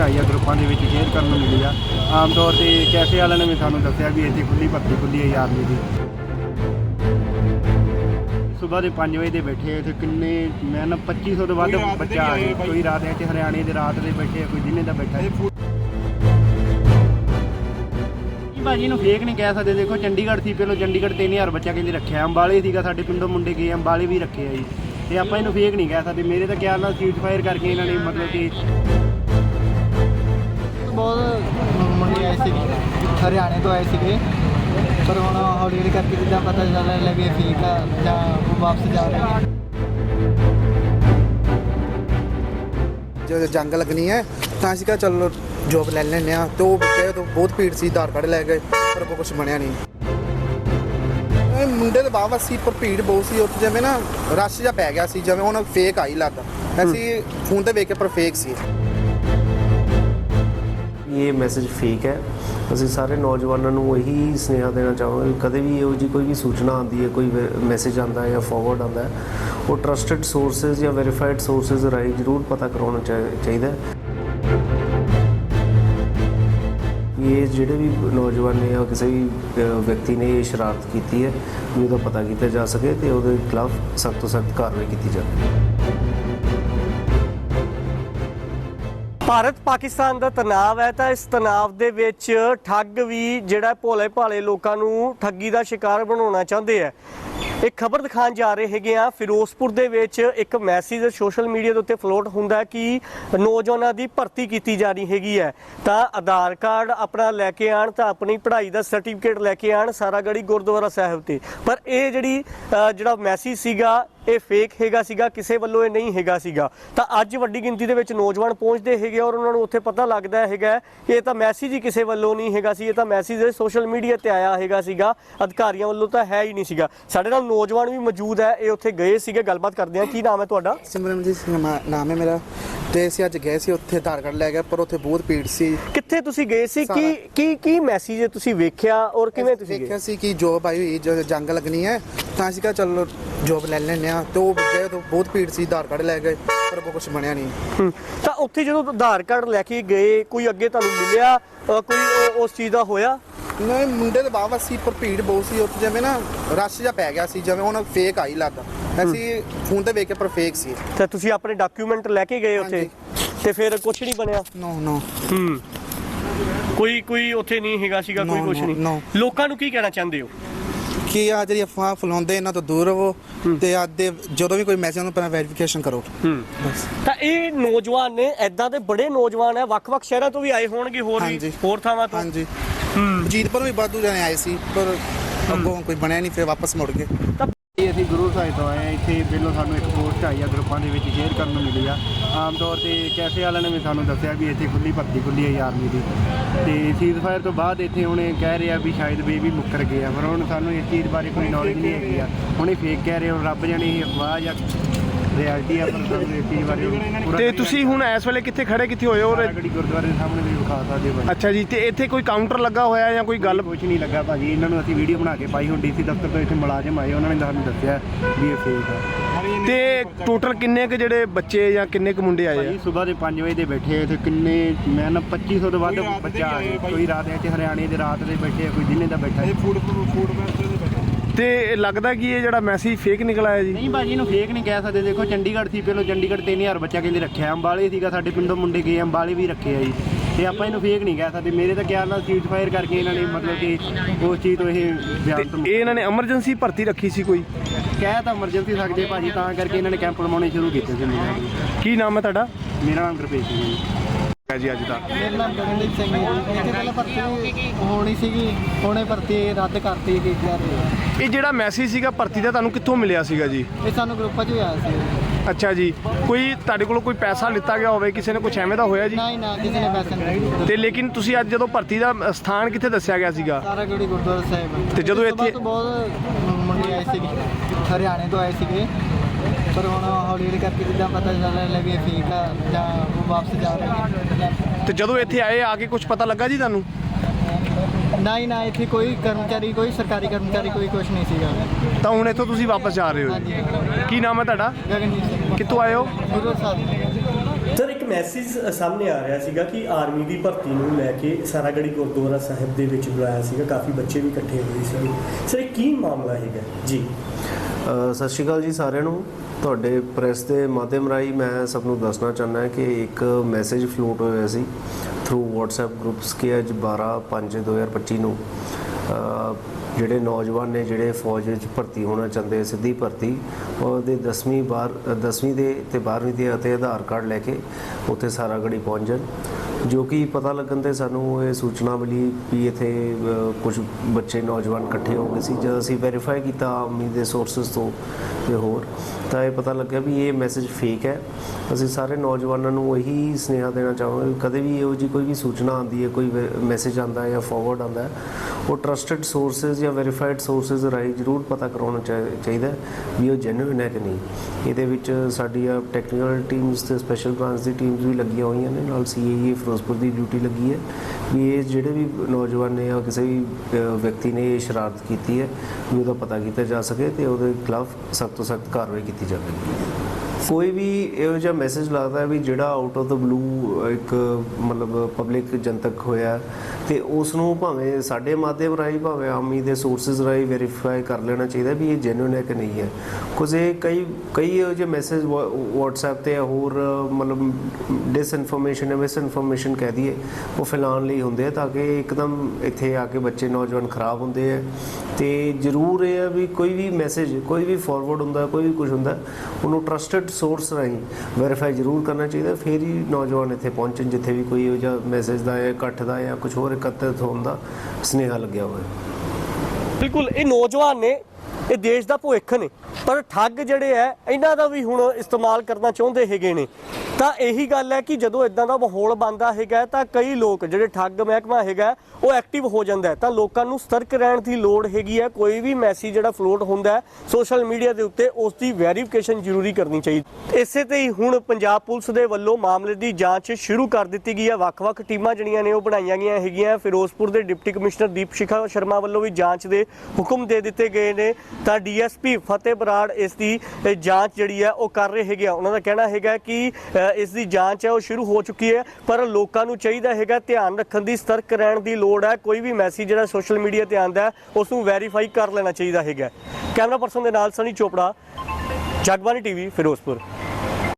ਆਈ ਆ ਗਰੁੱਪਾਂ ਦੇ ਵਿੱਚ ਸ਼ੇਅਰ ਕਰਨ ਨੂੰ ਮਿਲੀ ਆ। ਆਮ ਤੌਰ ਤੇ ਕੈਫੇ ਵਾਲਿਆਂ ਨੇ ਵੀ ਸਾਨੂੰ ਦੱਸਿਆ ਵੀ ਇੱਥੇ ਖੁੱਲੀ ਭਰਤੀ ਖੁੱਲੀ ਹੈ ਆਰਮੀ ਦੀ। ਸਵੇਰ ਦੇ 5 ਵਜੇ ਦੇ ਬੈਠੇ ਇੱਥੇ ਕਿੰਨੇ ਮੈਂ ਨਾ 2500 ਤੋਂ ਵੱਧ ਬੱਚਾ। ਕੋਈ ਰਾਤ ਦੇ ਇੱਥੇ ਹਰਿਆਣੇ ਦੇ ਰਾਤ ਦੇ ਬੈਠੇ ਕੋਈ ਦਿਨੇ ਦਾ ਬੈਠਾ। ਭਾਜੀ ਨੂੰ ਫੇਕ ਨਹੀਂ ਕਹਿ ਸਕਦੇ? ਦੇਖੋ ਚੰਡੀਗੜ੍ਹ ਸੀ ਪਹਿਲਾਂ ਚੰਡੀਗੜ੍ਹ 3000 ਬੱਚਾ ਕਹਿੰਦੇ ਰੱਖਿਆ। ਅੰਬਾਲੇ ਸੀਗਾ ਸਾਡੇ ਪਿੰਡੋਂ ਮੁੰਡੇ ਗਏ ਅੰਬਾਲੇ ਵੀ ਰੱਖੇ ਆ ਜੀ। ਤੇ ਆਪਾਂ ਇਹਨੂੰ ਫੇਕ ਨਹੀਂ ਕਹਿ ਸਕਦੇ। ਮੇਰੇ ਤਾਂ ਖਿਆਲ ਨਾਲ ਸੀਟ ਫਾਇਰ ਕਰਕੇ ਇਹਨਾਂ ਨੇ ਮਤਲਬ ਕਿ ਬਹੁਤ ਮੁੰਡੇ ਆਏ ਸੀਗੇ। ਹਰਿਆਣੇ ਤੋਂ ਆਏ ਸੀਗੇ। ਪਰ ਹੁਣ ਹੌਲੀ ਹੌਲੀ ਕਰਕੇ ਜਿੱਦਾਂ ਪਤਾ ਚੱਲਣ ਲੱਗੇ ਠੀਕ ਆ ਜਾਂ ਉਹ ਵਾਪਸ ਜਾ ਰਹੇ ਆ ਜਦੋਂ ਜੰਗ ਲੱਗਣੀ ਹੈ ਤਾਂ ਅਸੀਂ ਕਿਹਾ ਚਲੋ ਜੋਬ ਲੈ ਲੈਂਦੇ ਆ ਤੇ ਉਹ ਬੱਚੇ ਤੋਂ ਬਹੁਤ ਭੀੜ ਸੀ ਆਧਾਰ ਕਾਰਡ ਲੈ ਗਏ ਪਰ ਉਹ ਕੁਝ ਬਣਿਆ ਨਹੀਂ। ਇਹ ਮੁੰਡੇ ਦੇ ਬਾਵਾ ਸੀ ਪਰ ਭੀੜ ਬਹੁਤ ਸੀ। ਉੱਥੇ ਜਿਵੇਂ ਨਾ ਰਸ਼ ਜਿਹਾ ਪੈ ਗਿਆ ਸੀ ਜਿਵੇਂ ਉਹਨਾਂ ਫੇਕ ਆਈ ਲੱਗਦਾ ਅਸੀਂ ਫੋਨ ਤੇ ਵੇਖ ਕੇ ਪਰ ਫੇਕ ਸੀ। ਇਹ ਮੈਸੇਜ ਫੇਕ ਹੈ। ਅਸੀਂ ਸਾਰੇ ਨੌਜਵਾਨਾਂ ਨੂੰ ਇਹੀ ਸੁਨੇਹਾ ਦੇਣਾ ਚਾਹਾਂਗੇ, ਕਦੇ ਵੀ ਇਹੋ ਜੀ ਕੋਈ ਵੀ ਸੂਚਨਾ ਆਉਂਦੀ ਹੈ, ਕੋਈ ਮੈਸੇਜ ਆਉਂਦਾ ਹੈ ਜਾਂ ਫਾਰਵਰਡ ਆਉਂਦਾ ਹੈ, ਉਹ ਟਰਸਟਡ ਸੋਰਸਸ ਜਾਂ ਵੈਰੀਫਾਈਡ ਸੋਰਸਸ ਰਾਹੀਂ ਜ਼ਰੂਰ ਪਤਾ ਕਰਾਉਣਾ ਚਾਹੀ- ਚਾਹੀਦਾ ਇਹ ਜਿਹੜੇ ਵੀ ਨੌਜਵਾਨ ਨੇ ਜਾਂ ਕਿਸੇ ਵੀ ਵਿਅਕਤੀ ਨੇ ਇਹ ਸ਼ਰਾਰਤ ਕੀਤੀ ਹੈ ਵੀ ਉਹਦਾ ਪਤਾ ਕੀਤਾ ਜਾ ਸਕੇ ਤੇ ਉਹਦੇ ਖਿਲਾਫ ਸਖਤ ਤੋਂ ਸਖਤ ਕਾਰਵਾਈ ਕੀਤੀ ਜਾਵੇ। ਭਾਰਤ ਪਾਕਿਸਤਾਨ ਦਾ ਤਣਾਅ ਹੈ ਤਾਂ ਇਸ ਤਣਾਅ ਦੇ ਵਿੱਚ ਠੱਗ ਵੀ ਜਿਹੜਾ ਭੋਲੇ ਭਾਲੇ ਲੋਕਾਂ ਨੂੰ ਠੱਗੀ ਦਾ ਸ਼ਿਕਾਰ ਬਣਾਉਣਾ ਚਾਹੁੰਦੇ ਆ। ਇੱਕ ਖਬਰ ਦਿਖਾਉਣ ਜਾ ਰਹੇ ਹੈਗੇ ਆ ਫਿਰੋਜ਼ਪੁਰ ਦੇ ਵਿੱਚ ਇੱਕ ਮੈਸੇਜ ਸੋਸ਼ਲ ਮੀਡੀਆ ਦੇ ਉੱਤੇ ਫਲੋਟ ਹੁੰਦਾ ਕਿ ਨੌਜਵਾਨਾਂ ਦੀ ਭਰਤੀ ਕੀਤੀ ਜਾ ਰਹੀ ਹੈਗੀ ਹੈ। ਤਾਂ ਆਧਾਰ ਕਾਰਡ ਆਪਣਾ ਲੈ ਕੇ ਆਣ ਤਾਂ ਆਪਣੀ ਪੜ੍ਹਾਈ ਦਾ ਸਰਟੀਫਿਕੇਟ ਲੈ ਕੇ ਆਣ ਸਾਰਾਗੜੀ ਗੁਰਦੁਆਰਾ ਸਾਹਿਬ ਤੇ। ਪਰ ਇਹ ਜਿਹੜੀ ਜਿਹੜਾ ਮੈਸੇਜ ਸੀਗਾ ਇਹ ਫੇਕ ਹੈਗਾ ਸੀਗਾ ਕਿਸੇ ਵੱਲੋਂ ਇਹ ਨਹੀਂ ਹੈਗਾ ਸੀਗਾ। ਤਾਂ ਅੱਜ ਵੱਡੀ ਗਿਣਤੀ ਦੇ ਵਿੱਚ ਨੌਜਵਾਨ ਪਹੁੰਚਦੇ ਹੈਗੇ ਔਰ ਉਹਨਾਂ ਨੂੰ ਉੱਥੇ ਪਤਾ ਲੱਗਦਾ ਹੈਗਾ ਕਿ ਇਹ ਤਾਂ ਮੈਸੇਜ ਹੀ ਕਿਸੇ ਵੱਲੋਂ ਨਹੀਂ ਹੈਗਾ ਸੀ ਇਹ ਤਾਂ ਮੈਸੇਜ ਸੋਸ਼ਲ ਮੀਡੀਆ ਤੇ ਆਇਆ ਹੈਗਾ ਸੀਗਾ। ਅਧਿਕਾਰੀਆਂ ਵੱਲੋਂ ਤਾਂ ਹੈ ਹੀ ਨਹੀਂ ਸੀਗਾ। ਸਾਡੇ ਨਾਲ ਨੌਜਵਾਨ ਵੀ ਮੌਜੂਦ ਹੈ ਇਹ ਉੱਥੇ ਗਏ ਸੀਗੇ ਗੱਲਬਾਤ ਕਰਦੇ ਆ ਕੀ ਨਾਮ ਹੈ ਤੁਹਾਡਾ? ਸਿਮਰਨਜੀਤ ਸਿੰਘ ਨਾਮ ਹੈ ਮੇਰਾ। ਤੇ ਅਸੀਂ ਅੱਜ ਗਏ ਸੀ ਉੱਥੇ ਆਧਾਰ ਕਾਰਡ ਲੈ ਗਏ ਪਰ ਉੱਥੇ ਬਹੁਤ ਭੀੜ ਸੀ। ਕਿੱਥੇ ਤੁਸੀਂ ਗਏ ਸੀ? ਕੀ ਕੀ ਕੀ ਮੈਸੇਜ ਤੁਸੀਂ ਵੇਖਿਆ ਔਰ ਕਿਵੇਂ ਤੁਸੀਂ ਦੇਖਿਆ ਸੀ ਕਿ ਜੋਬ ਆਈ ਹੋਈ ਜੰਗ ਲੱਗਣੀ ਹੈ ਤਾਂ ਅਸੀਂ ਕਿਹਾ ਚਲੋ ਜੋਬ ਲੈ ਲੈਂਦੇ ਆ ਤੇ ਉਹ ਬੱਚੇ ਤੋਂ ਬਹੁਤ ਭੀੜ ਸੀ ਆਧਾਰ ਕਾਰਡ ਲੈ ਗਏ ਪਰ ਉਹ ਕੁਝ ਬਣਿਆ ਨਹੀਂ। ਹਮ, ਤਾਂ ਉੱਥੇ ਜਦੋਂ ਆਧਾਰ ਕਾਰਡ ਲੈ ਕੇ ਗਏ ਕੋਈ ਅੱਗੇ ਤੁਹਾਨੂੰ ਮਿਲਿਆ ਅ, ਕੋਈ ਉਹ- ਉਸ ਚੀਜ਼ ਦਾ ਹੋਇਆ? ਨਹੀਂ ਮੁੰਡੇ ਦੇ ਬਾਵਾ ਸੀ ਪਰ ਭੀੜ ਬਹੁਤ ਸੀ ਉੱਥੇ ਜਿਵੇਂ ਨਾ ਰਸ਼ ਜਿਹਾ ਪੈ ਗਿਆ ਸੀ ਜਿਵੇਂ ਉਹਨਾਂ ਫੇਕ ਆਈ ਲੱਗਦਾ ਅਸੀਂ ਫੋਨ ਤੇ ਵੇਖ ਕੇ ਪਰ ਫੇਕ ਸੀ। ਤਾਂ ਤੁਸੀਂ ਆਪਣੇ ਡਾਕੂਮੈਂਟ ਲੈ ਕੇ ਗਏ ਉੱਥੇ? ਤੇ ਫਿਰ ਕੁਝ ਨਹੀਂ ਬਣਿਆ? ਨੋ ਨੋ ਹੂੰ। ਕੋਈ ਕੋਈ ਉੱਥੇ ਨਹੀਂ ਹੈਗਾ ਸੀਗਾ ਕੋਈ No, ਕੁਝ no, ਨਹੀਂ। no. ਲੋਕਾਂ ਨੂੰ ਕੀ ਕਹਿਣਾ ਚਾਹੁੰਦੇ ਹੋ? ਕੀ ਆ ਜਿਹੜੀ ਅਫਵਾਹ ਫੈਲਾਉਂਦੇ ਇਹਨਾਂ ਤੋਂ ਦੂਰ ਰਹੋ ਤੇ ਅੱਜ ਦੇ ਜਦੋਂ ਵੀ ਕੋਈ ਮੈਸੇਜ ਉਹਨੂੰ ਪਹਿਲਾਂ ਵੈਰੀਫਿਕੇਸ਼ਨ ਕਰੋ। ਬਸ। ਤਾਂ ਇਹ ਨੌਜਵਾਨ ਨੇ ਐਦਾਂ ਦੇ ਬੜੇ ਨੌਜਵਾਨ ਹੈ ਵੱਖ-ਵੱਖ ਸ਼ਹਿਰਾਂ ਤੋਂ ਵੀ ਆਏ ਹੋਣਗੇ ਹੋਰ ਵੀ ਹਾਂਜੀ। ਹੋਰ ਥਾਵਾਂ ਤੋਂ? ਹਾਂਜੀ। ਹੂੰ। ਜੀਤਪੁਰ ਵੀ ਬਾਦੂ ਜਾਣੇ ਆਏ ਸੀ ਪਰ ਅੱਗੋਂ ਕੋਈ ਬਣਿਆ ਨਹੀਂ ਫਿਰ ਵਾਪਸ ਮੁੜ ਗਏ। ਗੁਰੂ ਸਾਹਿਬ ਤੋਂ ਆਏ ਹਾਂ। ਇੱਥੇ ਪਹਿਲਾਂ ਸਾਨੂੰ ਇੱਕ ਪੋਸਟ ਆਈ ਆ, ਗਰੁੱਪਾਂ ਦੇ ਵਿੱਚ ਸ਼ੇਅਰ ਕਰਨ ਨੂੰ ਮਿਲੀ ਆ। ਆਮ ਤੌਰ ਤੇ ਕੈਫੇ ਵਾਲਿਆਂ ਨੇ ਵੀ ਸਾਨੂੰ ਦੱਸਿਆ ਵੀ ਇੱਥੇ ਖੁੱਲੀ ਭਰਤੀ ਖੁੱਲੀ ਹੈ ਆਰਮੀ ਦੀ। ਤੇ ਸੀਜ਼ ਫਾਇਰ ਤੋਂ ਬਾਅਦ ਇੱਥੇ ਹੁਣੇ ਕਹਿ ਰਹੇ ਆ ਵੀ ਸ਼ਾਇਦ ਬੇਬੀ ਮੁੱਕਰ ਗਏ ਆ। ਪਰ ਹੁਣ ਸਾਨੂੰ ਇਸ ਚੀਜ਼ ਬਾਰੇ ਕੋਈ ਨੌਲੇਜ ਨਹੀਂ ਹੈਗੀ ਆ। ਹੁਣੇ ਫੇਕ ਕਹਿ ਰਹੇ ਹੋ ਰੱਬ ਜਾਣੇ ਇਹ ਅਫਵਾਹ ਜਾਂ ਰਿਐਲਿਟੀ ਆ ਪਰ ਸਾਨੂੰ ਇਸ ਚੀਜ਼ ਬਾਰੇ ਪੂਰਾ ਤੇ ਤੁਸੀਂ ਹੁਣ ਇਸ ਵੇਲੇ ਕਿੱਥੇ ਖੜੇ ਕਿੱਥੇ ਹੋਏ ਹੋ ਸਾਰਾਗੜੀ ਗੁਰਦੁਆਰੇ ਦੇ ਸਾਹਮਣੇ ਵੀ ਵਿਖਾ ਸਕਦੇ ਹੋ ਅੱਛਾ ਜੀ ਤੇ ਇੱਥੇ ਕੋਈ ਕਾਊਂਟਰ ਲੱਗਾ ਹੋਇਆ ਜਾਂ ਕੋਈ ਗੱਲ ਕੁਝ ਨਹੀਂ ਲੱਗਾ ਭਾਜੀ ਇਹਨਾਂ ਨੂੰ ਅਸੀਂ ਵੀਡੀਓ ਬਣਾ ਕੇ ਪਾਈ ਹੁਣ ਡੀਸੀ ਦਫ਼ਤਰ ਤੋਂ ਇੱਥੇ ਮੁਲਾਜ਼ਮ ਆਏ ਉਹਨਾਂ ਨੇ ਸਾਨੂੰ ਦੱਸਿਆ ਵੀ ਇਹ ਫੇਕ ਆ। ਤੇ ਟੋਟਲ ਕਿੰਨੇ ਕੁ ਜਿਹੜੇ ਬੱਚੇ ਜਾਂ ਕਿੰਨੇ ਕੁ ਮੁੰਡੇ ਆਏ ਆ? ਭਾਜੀ ਸਵੇਰ ਦੇ 5 ਵਜੇ ਦੇ ਬੈਠੇ ਆ ਇੱਥੇ ਕਿੰਨੇ ਮੈਂ ਨਾ 2500 ਤੋਂ ਵੱਧ ਕੋਈ ਰਾਤ ਦੇ ਬੱਚਾ ਆ ਵੀ ਆਏ। ਕੋਈ ਰਾਤ ਦੇ ਇੱਥੇ ਹਰਿਆਣੇ ਦੇ ਰਾਤ ਦੇ ਬੈਠੇ ਆ ਕੋਈ ਦਿਨੇ ਦਾ ਬੈਠਾ ਹੈ। ਫੂਡ ਫੂਡ ਤੇ ਲੱਗਦਾ ਕਿ ਇਹ ਜਿਹੜਾ ਮੈਸੇਜ ਫੇਕ ਨਿਕਲ ਆਇਆ ਜੀ? ਨਹੀਂ ਭਾਜੀ ਇਹਨੂੰ ਫੇਕ ਨਹੀਂ ਕਹਿ ਸਕਦੇ। ਦੇਖੋ ਚੰਡੀਗੜ੍ਹ ਸੀ ਪਹਿਲਾਂ ਚੰਡੀਗੜ੍ਹ 3000 ਬੱਚਾ ਕਹਿੰਦੇ ਰੱਖਿਆ। ਅੰਬਾਲੇ ਸੀਗਾ ਸਾਡੇ ਪਿੰਡੋਂ ਮੁੰਡੇ ਗਏ ਅੰਬਾਲੇ ਵੀ ਰੱਖੇ ਆ ਜੀ। ਤੇ ਆਪਾਂ ਇਹਨੂੰ ਫੇਕ ਨਹੀਂ ਕਹਿ ਸਕਦੇ। ਮੇਰੇ ਤਾਂ ਖਿਆਲ ਨਾਲ ਸੀਟ ਫਾਇਰ ਕਰਕੇ ਇਹਨਾਂ ਨੇ ਮਤਲਬ ਕਿ ਉਸ ਚੀਜ਼ ਤੋਂ ਇਹ ਬਿਆਨ ਤੋਂ ਇਹ ਇਹਨਾਂ ਨੇ ਐਮਰਜੈਂਸੀ ਭਰਤੀ ਰੱਖੀ ਸੀ ਕੋਈ? ਕਹਿ ਤਾਂ ਐਮਰਜੈਂਸੀ ਸਕਦੇ ਭਾਜੀ ਤਾਂ ਕਰਕੇ ਇਹਨਾਂ ਨੇ ਕੈਂਪ ਲਵਾਉਣੇ ਸ਼ੁਰੂ ਕੀਤੇ ਸੀ। ਕੀ ਨਾਮ ਹੈ ਤੁਹਾਡਾ? ਮੇਰਾ ਨਾਮ ਗੁਰਪ੍ਰੀਤ ਸਿੰਘ ਹੈ ਜੀ। ਹੈ ਜੀ ਅੱਜ ਦਾ? ਮੇਰਾ ਨਾਮ ਗਗਨਦੀਪ ਸਿੰਘ ਹੈ ਜੀ। ਇੱਥੇ ਪਹਿਲਾਂ ਭਰਤੀ ਹੋਣੀ ਸੀਗੀ ਹੁਣੇ ਭਰਤੀ ਰੱਦ ਕਰਤੀ ਗਈ ਜਾ ਇਹ ਜਿਹੜਾ ਮੈਸੇਜ ਸੀਗਾ ਭਰਤੀ ਦਾ ਤੁਹਾਨੂੰ ਕਿੱਥੋਂ ਮਿਲਿਆ ਸੀਗਾ ਜੀ? ਇਹ ਸਾਨੂੰ ਗਰੁੱਪ 'ਚ ਹੀ ਆਇਆ ਸੀ। ਅੱਛਾ ਜੀ। ਕੋਈ ਤੁਹਾਡੇ ਕੋਲੋਂ ਕੋਈ ਪੈਸਾ ਲਿੱਤਾ ਗਿਆ ਹੋਵੇ ਕਿਸੇ ਨੇ ਕੁਝ ਐਵੇਂ ਦਾ ਹੋਇਆ ਜੀ? ਨਾ ਹੀ ਨਾ ਕਿਸੇ ਨੇ ਪੈਸੇ ਨਹੀਂ ਦਿੱਤੇ। ਤੇ ਲੇਕਿਨ ਤੁਸੀਂ ਅੱਜ ਜਦੋਂ ਭਰਤੀ ਦਾ ਅ, ਸਥਾਨ ਕਿੱਥੇ ਦੱਸਿਆ ਗਿਆ ਸੀਗਾ? ਸਾਰਾ ਗੜੀ ਗੁਰਦੁਆਰਾ ਸਾਹਿਬ ਤੇ ਜਦੋਂ ਤੋਂ ਇੱਥੇ- ਬਾਅਦ ਬਹੁਤ ਮੁੰਡੇ ਆਏ ਸੀਗੇ। ਹਰਿਆਣੇ ਤੋਂ ਆਏ ਸੀਗੇ। ਪਰ ਹੁਣ ਹੌਲੀ ਹੌਲੀ ਕਰਕੇ ਜਿੱਦਾਂ ਪਤਾ ਚੱਲਣ ਲੱਗੇ ਠੀਕ ਆ ਜਾਂ ਉਹ ਵਾਪਸ ਜਾ ਰਹੇ ਆ ਤੇ ਜਦੋਂ ਇੱਥੇ ਆਏ ਆ ਕੇ ਕੁਝ ਪਤਾ ਲੱਗਾ ਜੀ ਤੁਹਾਨੂੰ? ਨਾ ਹੀ ਨਾ ਇੱਥੇ ਕੋਈ ਕਰਮਚਾਰੀ ਕੋਈ ਸਰਕਾਰੀ ਕਰਮਚਾਰੀ ਕੋਈ ਕੁਝ ਨਹੀਂ ਸੀਗਾ। ਤਾਂ ਹੁਣ ਇੱਥੋਂ ਤੁਸੀਂ ਵਾਪਸ ਜਾ ਰਹੇ ਹੋ? ਹਾਂਜੀ। ਕੀ ਨਾਮ ਹੈ ਤੁਹਾਡਾ? ਗਗਨਜੀਤ ਸਿੰਘ। ਕਿੱਥੋਂ ਆਏ ਹੋ? ਗੁਰੂ ਸਾਹਿਬ ਸਰ ਇੱਕ ਮੈਸੇਜ ਸਾਹਮਣੇ ਆ ਰਿਹਾ ਸੀਗਾ ਕਿ ਆਰਮੀ ਦੀ ਭਰਤੀ ਨੂੰ ਲੈ ਕੇ ਸਾਰਾਗੜੀ ਗੁਰਦੁਆਰਾ ਸਾਹਿਬ ਦੇ ਵਿੱਚ ਬੁਲਾਇਆ ਸੀਗਾ। ਕਾਫੀ ਬੱਚੇ ਵੀ ਇਕੱਠੇ ਹੋਏ ਸੀ ਸਰ ਇਹ ਕੀ ਮਾਮਲਾ ਹੈਗਾ? ਜੀ। ਸਤਿ ਸ਼੍ਰੀ ਅਕਾਲ ਜੀ ਸਾਰਿਆਂ ਨੂੰ। ਤੁਹਾਡੇ ਪ੍ਰੈਸ ਦੇ ਮਾਧਿਅਮ ਰਾਹੀਂ ਮੈਂ ਸਭ ਨੂੰ ਦੱਸਣਾ ਚਾਹੁੰਦਾ ਕਿ ਇੱਕ ਮੈਸੇਜ ਫਲੋਟ ਹੋਇਆ ਸੀ ਥਰੂ WhatsApp ਗਰੁੱਪਸ ਕਿ ਅੱਜ 12/5/2025 ਨੂੰ ਜਿਹੜੇ ਨੌਜਵਾਨ ਨੇ ਜਿਹੜੇ ਫੌਜ ਵਿੱਚ ਭਰਤੀ ਹੋਣਾ ਚਾਹੁੰਦੇ ਸਿੱਧੀ ਭਰਤੀ ਉਹਦੇ 10ਵੀਂ ਬਾਰ 10ਵੀਂ ਦੇ ਤੇ 12ਵੀਂ ਦੇ ਅਤੇ ਆਧਾਰ ਕਾਰਡ ਲੈ ਕੇ ਉੱਥੇ ਸਾਰਾਗੜੀ ਪਹੁੰਚ ਜਾਣ। ਜੋ ਕਿ ਪਤਾ ਲੱਗਣ ਤੇ ਸਾਨੂੰ ਇਹ ਸੂਚਨਾ ਮਿਲੀ ਵੀ ਇੱਥੇ ਕੁਝ ਬੱਚੇ, ਨੌਜਵਾਨ ਇਕੱਠੇ ਹੋ ਗਏ ਸੀ। ਜਦ ਅਸੀਂ ਵੈਰੀਫਾਈ ਕੀਤਾ ਆਰਮੀ ਦੇ ਸੋਰਸਸ ਤੋਂ ਤੇ ਹੋਰ, ਤਾਂ ਇਹ ਪਤਾ ਲੱਗਿਆ ਵੀ ਇਹ ਮੈਸੇਜ ਫੇਕ ਹੈ। ਅਸੀਂ ਸਾਰੇ ਨੌਜਵਾਨਾਂ ਨੂੰ ਇਹੀ ਸੁਨੇਹਾ ਦੇਣਾ ਚਾਹਾਂਗੇ ਕਦੇ ਵੀ ਇਹੋ ਜੀ ਕੋਈ ਵੀ ਸੂਚਨਾ ਆਉਂਦੀ ਹੈ, ਕੋਈ ਮੈਸੇਜ ਆਉਂਦਾ ਹੈ ਜਾਂ ਫਾਰਵਰਡ ਆਉਂਦਾ ਹੈ, ਉਹ ਟਰਸਟਡ ਸੋਰਸਸ ਜਾਂ ਵੈਰੀਫਾਈਡ ਸੋਰਸਸ ਰਾਹੀਂ ਜ਼ਰੂਰ ਪਤਾ ਕਰਾਉਣਾ ਚਾਹੀ- ਚਾਹੀਦਾ ਵੀ ਉਹ ਜੈਨੂਇਨ ਹੈ ਕਿ ਨਹੀਂ। ਇਹਦੇ ਵਿੱਚ ਸਾਡੀਆਂ ਟੈਕਨੀਕਲ ਟੀਮਸ ਤੇ ਸਪੈਸ਼ਲ ਬ੍ਰਾਂਚ ਦੀ ਟੀਮਸ ਵੀ ਲੱਗੀਆਂ ਹੋਈਆਂ ਨੇ, ਨਾਲ ਸੀਏਈ ਫਿਰੋਜ਼ਪੁਰ ਦੀ ਡਿਊਟੀ ਲੱਗੀ ਹੈ। ਵੀ ਇਹ ਜਿਹੜੇ ਵੀ ਨੌਜਵਾਨ ਨੇ ਜਾਂ ਕਿਸੇ ਵੀ ਵਿਅਕਤੀ ਨੇ ਇਹ ਸ਼ਰਾਰਤ ਕੀਤੀ ਹੈ, ਵੀ ਉਹਦਾ ਪਤਾ ਕੀਤਾ ਜਾ ਸਕੇ ਤੇ ਉਹਦੇ ਖਿਲਾਫ ਸਖਤ ਤੋਂ ਸਖਤ ਕਾਰਵਾਈ ਕੀਤੀ ਜਾਵੇਗੀ ਕੋਈ ਵੀ ਇਹੋ ਜਿਹਾ ਮੈਸੇਜ ਲੱਗਦਾ ਵੀ ਜਿਹੜਾ ਆਊਟ ਆਫ ਦਾ ਬਲੂ ਇੱਕ, ਮਤਲਬ ਪਬਲਿਕ ਜਨਤਕ ਹੋਇਆ ਤੇ ਉਸ ਨੂੰ ਭਾਵੇਂ ਸਾਡੇ ਮਾਧਿਅਮ ਰਾਹੀਂ, ਭਾਵੇਂ ਆਰਮੀ ਦੇ ਸੋਰਸਸ ਰਾਹੀਂ ਵੈਰੀਫਾਈ ਕਰ ਲੈਣਾ ਚਾਹੀਦਾ ਵੀ ਇਹ ਜੈਨੂਇਨ ਹੈ ਕਿ ਨਹੀਂ ਹੈ। ਕੁਝ ਇਹ ਕਈ ਕਈ ਇਹੋ ਜਿਹੇ ਮੈਸੇਜ WhatsApp ਤੇ ਹੋਰ, ਮਤਲਬ ਡਿਸਇਨਫੋਰਮੇਸ਼ਨ ਹੈ ਮਿਸਇਨਫੋਰਮੇਸ਼ਨ ਕਹਿ ਦਈਏ, ਉਹ ਫੈਲਾਉਣ ਲਈ ਹੁੰਦੇ ਆ ਤਾਂ ਕਿ ਇੱਕਦਮ ਇੱਥੇ ਆ ਕੇ ਬੱਚੇ, ਨੌਜਵਾਨ ਖਰਾਬ ਹੁੰਦੇ ਆ। ਤੇ ਜ਼ਰੂਰ ਇਹ ਹੈ ਵੀ ਕੋਈ ਵੀ ਮੈਸੇਜ ਕੋਈ ਵੀ ਫਾਰਵਰਡ ਹੁੰਦਾ, ਕੋਈ ਵੀ ਕੁਝ ਹੁੰਦਾ, ਉਹਨੂੰ ਟਰਸਟਡ ਸੋਰਸ ਰਾਹੀਂ ਵੈਰੀਫਾਈ ਜ਼ਰੂਰ ਕਰਨਾ ਚਾਹੀਦਾ। ਫਿਰ ਹੀ ਨੌਜਵਾਨ ਇੱਥੇ ਪਹੁੰਚਣ, ਜਿੱਥੇ ਵੀ ਕੋਈ ਇਹੋ ਜਿਹਾ ਮੈਸੇਜ ਦਾ ਜਾਂ ਇਕੱਠ ਦਾ ਜਾਂ ਕੁਝ ਹੋਰ ਇਕੱਤਰਿਤ ਹੋਣ ਦਾ ਸੁਨੇਹਾ ਲੱਗਿਆ ਹੋਵੇ। ਬਿਲਕੁਲ, ਇਹ ਨੌਜਵਾਨ ਨੇ, ਇਹ ਦੇਸ਼ ਦਾ ਭਵਿੱਖ ਨੇ। ਪਰ ਠੱਗ ਜਿਹੜੇ ਐ ਇਹਨਾਂ ਦਾ ਵੀ ਹੁਣ ਇਸਤੇਮਾਲ ਕਰਨਾ ਚਾਹੁੰਦੇ ਹੈਗੇ ਨੇ। ਤਾਂ ਇਹੀ ਗੱਲ ਹੈ ਕਿ ਜਦੋਂ ਇਦਾਂ ਦਾ ਮਾਹੌਲ ਬਣਦਾ ਹੈਗਾ ਤਾਂ ਕਈ ਲੋਕ ਜਿਹੜੇ ਠੱਗ ਮਹਿਕਮਾ ਹੈਗਾ ਉਹ ਐਕਟਿਵ ਹੋ ਜਾਂਦਾ ਤਾਂ ਲੋਕਾਂ ਨੂੰ ਸਤਰਕ ਰਹਿਣ ਦੀ ਲੋੜ ਹੈਗੀ ਹੈ, ਕੋਈ ਵੀ ਮੈਸੇਜ ਜਿਹੜਾ ਫਲੋਟ ਹੁੰਦਾ ਹੈ ਸੋਸ਼ਲ ਮੀਡੀਆ ਦੇ ਉੱਤੇ ਉਸ ਦੀ ਵੈਰੀਫਿਕੇਸ਼ਨ ਜ਼ਰੂਰੀ ਕਰਨੀ ਚਾਹੀਦੀ ਇਸੇ ਤੇ ਹੀ ਹੁਣ ਪੰਜਾਬ ਪੁਲਿਸ ਦੇ ਵੱਲੋਂ ਮਾਮਲੇ ਦੀ ਜਾਂਚ ਸ਼ੁਰੂ ਕਰ ਦਿੱਤੀ ਗਈ ਹੈ। ਵੱਖ-ਵੱਖ ਟੀਮਾਂ ਜਿਹੜੀਆਂ ਨੇ ਉਹ ਬਣਾਈਆਂ ਗਈਆਂ ਹੈਗੀਆਂ ਫਿਰੋਜ਼ਪੁਰ ਦੇ ਡਿਪਟੀ ਕਮਿਸ਼ਨਰ ਦੀਪ ਸ਼ਿਖਾ ਸ਼ਰਮਾ ਵੱਲੋਂ ਵੀ ਜਾਂਚ ਦੇ ਹੁਕਮ ਦੇ ਦਿੱਤੇ ਗਏ ਨੇ। ਤਾਂ ਡੀਐਸਪੀ ਫਤਿਹ ਬਰਾੜ ਇਸ ਦੀ ਜਾਂਚ ਜਿਹੜੀ ਹੈ ਉਹ ਕਰ ਰਹੇ ਹੈਗੇ ਆ। ਉਹਨਾਂ ਦਾ ਕਹਿਣਾ ਹੈਗਾ ਕਿ ਇਸ ਦੀ ਜਾਂਚ ਹੈ, ਉਹ ਸ਼ੁਰੂ ਹੋ ਚੁੱਕੀ ਹੈ, ਪਰ ਲੋਕਾਂ ਨੂੰ ਚਾਹੀਦਾ ਹੈਗਾ ਧਿਆਨ ਰੱਖਣ ਦੀ, ਸਤਰਕ ਰਹਿਣ ਦੀ ਲੋੜ ਹੈ। ਕੋਈ ਵੀ ਮੈਸੇਜ ਜਿਹੜਾ ਸੋਸ਼ਲ ਮੀਡੀਆ ਤੇ ਆਂਦਾ ਹੈ, ਉਸ ਨੂੰ ਵੈਰੀਫਾਈ ਕਰ ਲੈਣਾ ਚਾਹੀਦਾ ਹੈਗਾ ਕੈਮਰਾ ਪਰਸਨ ਦੇ ਨਾਲ ਸਨੀ ਚੋਪੜਾ ਜਗਬਾਨੀ ਟੀਵੀ ਫਿਰੋਜ਼ਪੁਰ